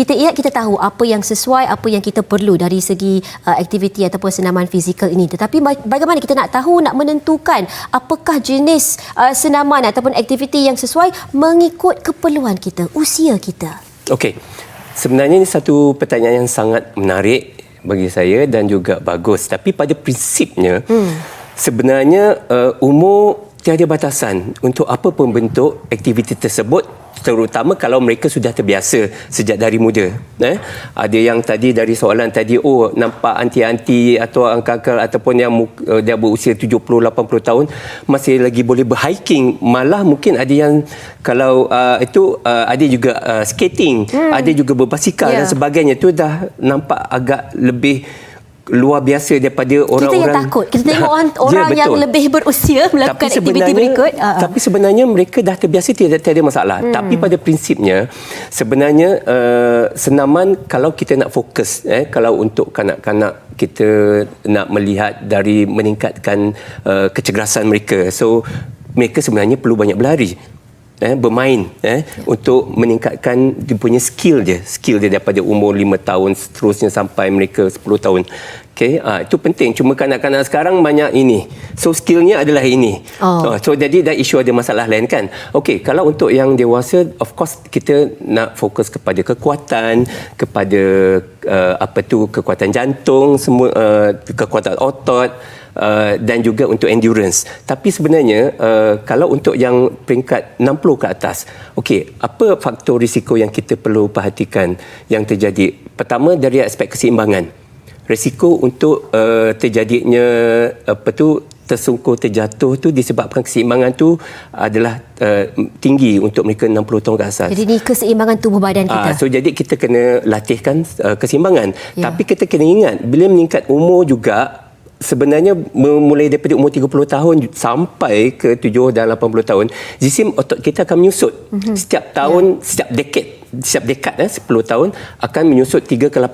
kita ingat kita tahu apa yang sesuai, apa yang kita perlu dari segi uh, aktiviti ataupun senaman fizikal ini. Tetapi ba- bagaimana kita nak tahu, nak menentukan apakah jenis uh, senaman ataupun aktiviti yang sesuai mengikut keperluan kita, usia kita. Okey. Sebenarnya ini satu pertanyaan yang sangat menarik bagi saya dan juga bagus. Tapi pada prinsipnya hmm. sebenarnya uh, umur tiada batasan untuk apa pun bentuk aktiviti tersebut terutama kalau mereka sudah terbiasa sejak dari muda eh ada yang tadi dari soalan tadi oh nampak anti-anti atau angka ataupun yang uh, dia berusia 70 80 tahun masih lagi boleh berhiking malah mungkin ada yang kalau uh, itu uh, ada juga uh, skating hmm. ada juga berbasikal yeah. dan Ya. sebagainya tu dah nampak agak lebih luar biasa daripada orang-orang Kita yang takut. Kita tengok orang, orang Ya, yang lebih berusia melakukan aktiviti berikut. Ah. Tapi sebenarnya mereka dah terbiasa tiada tiada masalah. Hmm. Tapi pada prinsipnya sebenarnya uh, senaman kalau kita nak fokus eh kalau untuk kanak-kanak kita nak melihat dari meningkatkan uh, kecergasan mereka. So mereka sebenarnya perlu banyak berlari eh, bermain eh, untuk meningkatkan dia punya skill dia skill dia daripada umur 5 tahun seterusnya sampai mereka 10 tahun okay, ah, itu penting cuma kanak-kanak sekarang banyak ini so skillnya adalah ini Oh. Ah, so jadi dah isu ada masalah lain kan Okey, kalau untuk yang dewasa of course kita nak fokus kepada kekuatan kepada uh, apa tu kekuatan jantung semua uh, kekuatan otot Uh, dan juga untuk endurance. Tapi sebenarnya uh, kalau untuk yang peringkat 60 ke atas, okey, apa faktor risiko yang kita perlu perhatikan yang terjadi? Pertama dari aspek keseimbangan. Risiko untuk uh, terjadinya apa tu tersungkur terjatuh tu disebabkan keseimbangan tu adalah uh, tinggi untuk mereka 60 tahun ke atas. Jadi ni keseimbangan tubuh badan kita. Ah, so jadi kita kena latihkan uh, keseimbangan. Ya. Tapi kita kena ingat bila meningkat umur juga sebenarnya memulai daripada umur 30 tahun sampai ke 7 dan 80 tahun jisim otot kita akan menyusut. Mm-hmm. Setiap tahun, yeah. setiap dekad setiap dekad eh 10 tahun akan menyusut 3 ke 8%.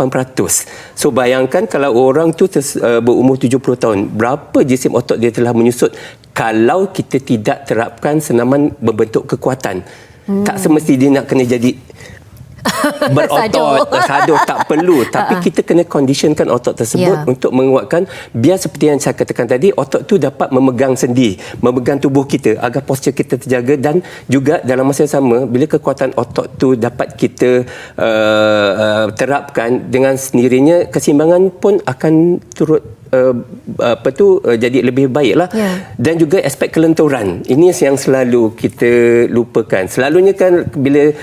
So bayangkan kalau orang tu ters, uh, berumur 70 tahun, berapa jisim otot dia telah menyusut kalau kita tidak terapkan senaman berbentuk kekuatan. Hmm. Tak semesti dia nak kena jadi berotot, sadur tak perlu. Tapi kita kena conditionkan otot tersebut Ya. untuk menguatkan biar seperti yang saya katakan tadi otot tu dapat memegang sendi memegang tubuh kita agar postur kita terjaga dan juga dalam masa yang sama bila kekuatan otot tu dapat kita uh, uh, terapkan dengan sendirinya keseimbangan pun akan turut uh, apa tu uh, jadi lebih baiklah. Ya. dan juga aspek kelenturan. Ini yang selalu kita lupakan. Selalunya kan bila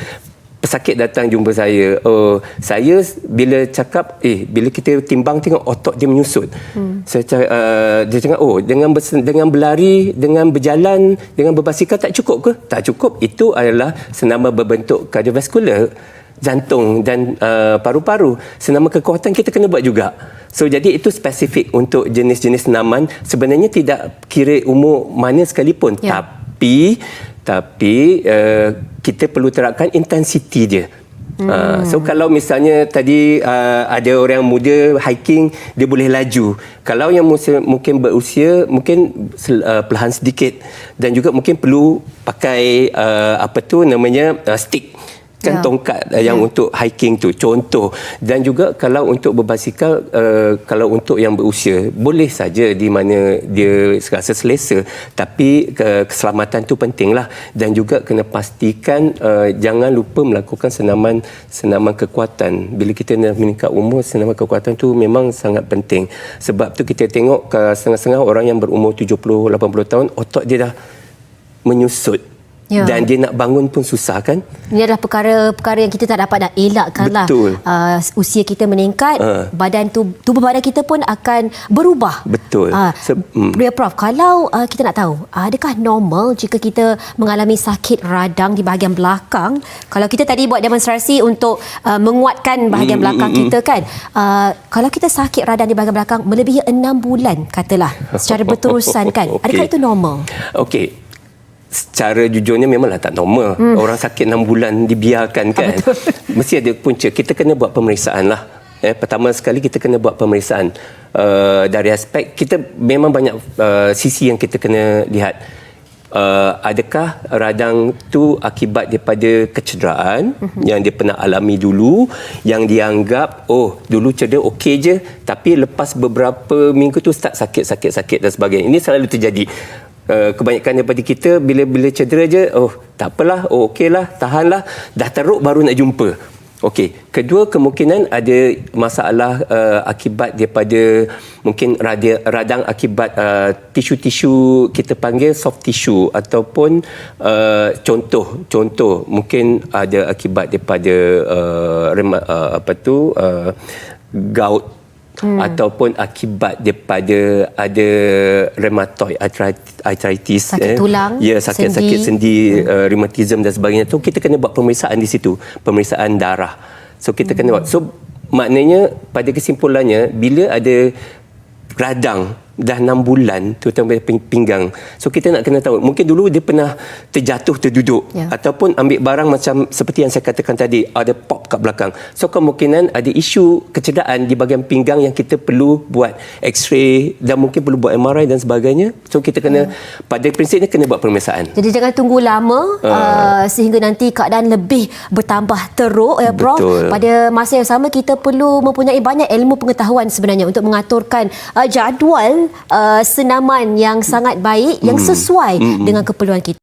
pesakit datang jumpa saya oh saya bila cakap eh bila kita timbang tengok otot dia menyusut. Hmm. saya cakap, uh, dia cakap oh dengan dengan berlari dengan berjalan dengan berbasikal tak cukup ke? Tak cukup. Itu adalah senama berbentuk kardiovaskular jantung dan uh, paru-paru. Senama kekuatan kita kena buat juga. So jadi itu spesifik untuk jenis-jenis senaman sebenarnya tidak kira umur mana sekalipun. Ya. tapi tapi uh, kita perlu terapkan intensiti dia. Hmm. Uh, so kalau misalnya tadi uh, ada orang muda hiking dia boleh laju. Kalau yang musia, mungkin berusia mungkin uh, perlahan sedikit dan juga mungkin perlu pakai uh, apa tu namanya uh, stick kan Ya. tongkat uh, yang untuk hiking tu contoh. Dan juga kalau untuk berbasikal uh, kalau untuk yang berusia boleh saja di mana dia rasa selesa. Tapi ke, keselamatan tu pentinglah. Dan juga kena pastikan uh, jangan lupa melakukan senaman senaman kekuatan. Bila kita nak meningkat umur senaman kekuatan tu memang sangat penting. Sebab tu kita tengok uh, setengah-setengah orang yang berumur 70 80 tahun otot dia dah menyusut Ya. dan dia nak bangun pun susah kan Ini adalah perkara-perkara yang kita tak dapat nak elakkan lah. Betul. Uh, usia kita meningkat, Ah. badan tu, tubuh badan kita pun akan berubah. Betul. Uh, Se- hmm. Ya Prof, kalau uh, kita nak tahu, adakah normal jika kita mengalami sakit radang di bahagian belakang? Kalau kita tadi buat demonstrasi untuk uh, menguatkan bahagian Hmm, belakang hmm, kita kan, uh, kalau kita sakit radang di bahagian belakang melebihi enam bulan, katalah, secara berterusan kan, adakah itu normal? Okey. Secara jujurnya memanglah tak normal. Hmm. Orang sakit 6 bulan dibiarkan kan. Mesti ada punca. Kita kena buat pemeriksaan lah. Eh, pertama sekali kita kena buat pemeriksaan. Uh, dari aspek kita memang banyak uh, sisi yang kita kena lihat. uh, adakah radang tu akibat daripada kecederaan mm-hmm. yang dia pernah alami dulu yang dianggap oh dulu cedera okey je tapi lepas beberapa minggu tu start sakit-sakit-sakit dan sebagainya. Ini selalu terjadi. Uh, kebanyakan daripada kita bila-bila cedera je oh tak apalah oh okeylah tahanlah. Dah teruk baru nak jumpa. Okey, kedua kemungkinan ada masalah uh, akibat daripada mungkin radia, radang akibat uh, tisu-tisu kita panggil soft tissue ataupun uh, contoh contoh mungkin ada akibat daripada uh, rema, uh, apa tu uh, gout hmm. ataupun akibat daripada ada rheumatoid arthritis, Sakit tulang, ya sakit-sakit sendi. sendi uh, rheumatism dan sebagainya tu kita kena buat pemeriksaan di situ pemeriksaan darah so kita hmm. kena buat so maknanya pada kesimpulannya bila ada radang dah 6 bulan terutama pada ping- pinggang. So kita nak kena tahu mungkin dulu dia pernah terjatuh terduduk. Ya. ataupun ambil barang macam seperti yang saya katakan tadi ada pop kat belakang. So kemungkinan ada isu kecederaan di bahagian pinggang yang kita perlu buat x-ray dan mungkin perlu buat MRI dan sebagainya. So kita kena pada prinsipnya kena buat pemeriksaan Jadi jangan tunggu lama uh, sehingga nanti keadaan lebih bertambah teruk ya Prof. Betul. Pada masa yang sama kita perlu mempunyai banyak ilmu pengetahuan sebenarnya untuk mengaturkan uh, jadual uh, senaman yang sangat baik yang sesuai dengan keperluan kita.